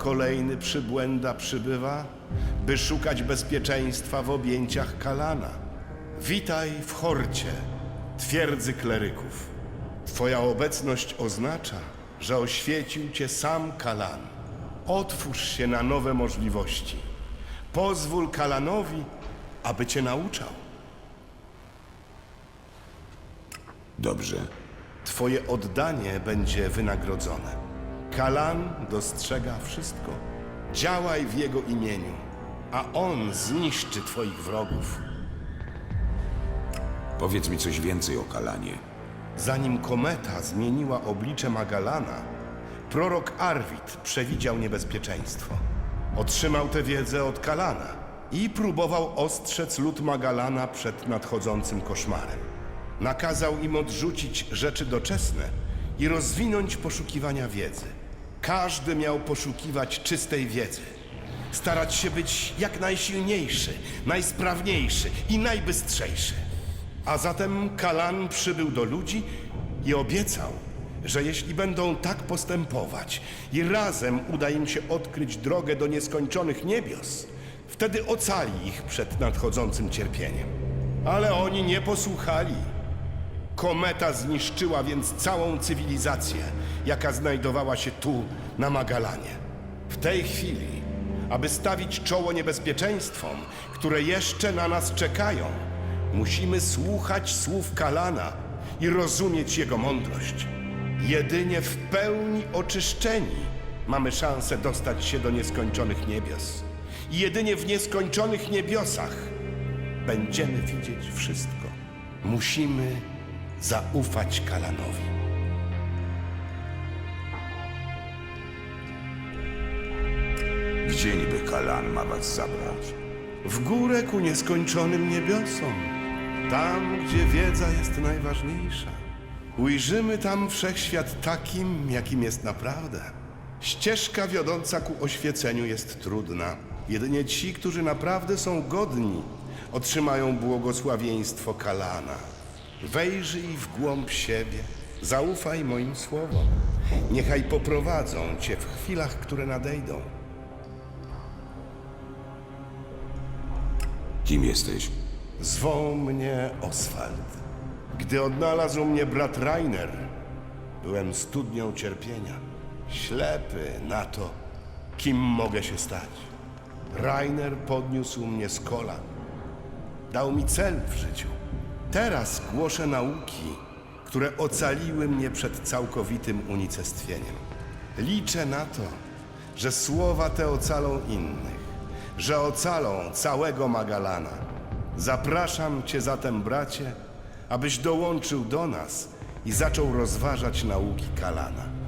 Kolejny przybłęda przybywa, by szukać bezpieczeństwa w objęciach Kalana. Witaj w Horcie, twierdzy kleryków. Twoja obecność oznacza, że oświecił cię sam Kalan. Otwórz się na nowe możliwości. Pozwól Kalanowi, aby cię nauczał. Dobrze. Twoje oddanie będzie wynagrodzone. Kalan dostrzega wszystko. Działaj w jego imieniu, a on zniszczy twoich wrogów. Powiedz mi coś więcej o Kalanie. Zanim kometa zmieniła oblicze Magalana, prorok Arwid przewidział niebezpieczeństwo. Otrzymał tę wiedzę od Kalana i próbował ostrzec lud Magalana przed nadchodzącym koszmarem. Nakazał im odrzucić rzeczy doczesne i rozwinąć poszukiwania wiedzy. Każdy miał poszukiwać czystej wiedzy. Starać się być jak najsilniejszy, najsprawniejszy i najbystrzejszy. A zatem Kalan przybył do ludzi i obiecał, że jeśli będą tak postępować i razem uda im się odkryć drogę do nieskończonych niebios, wtedy ocali ich przed nadchodzącym cierpieniem. Ale oni nie posłuchali. Kometa zniszczyła więc całą cywilizację, jaka znajdowała się tu, na Magalanie. W tej chwili, aby stawić czoło niebezpieczeństwom, które jeszcze na nas czekają, musimy słuchać słów Kalana i rozumieć jego mądrość. Jedynie w pełni oczyszczeni mamy szansę dostać się do nieskończonych niebios. I jedynie w nieskończonych niebiosach będziemy widzieć wszystko. Musimy zaufać Kalanowi. Gdzie niby Kalan ma was zabrać? W górę ku nieskończonym niebiosom, tam, gdzie wiedza jest najważniejsza. Ujrzymy tam wszechświat takim, jakim jest naprawdę. Ścieżka wiodąca ku oświeceniu jest trudna. Jedynie ci, którzy naprawdę są godni, otrzymają błogosławieństwo Kalana. Wejrzyj w głąb siebie, zaufaj moim słowom. Niechaj poprowadzą cię w chwilach, które nadejdą. Kim jesteś? Zwą mnie Oswald. Gdy odnalazł mnie brat Rainer, byłem studnią cierpienia. Ślepy na to, kim mogę się stać. Rainer podniósł mnie z kolan. Dał mi cel w życiu. Teraz głoszę nauki, które ocaliły mnie przed całkowitym unicestwieniem. Liczę na to, że słowa te ocalą innych, że ocalą całego Magalana. Zapraszam Cię zatem, bracie, abyś dołączył do nas i zaczął rozważać nauki Kalana.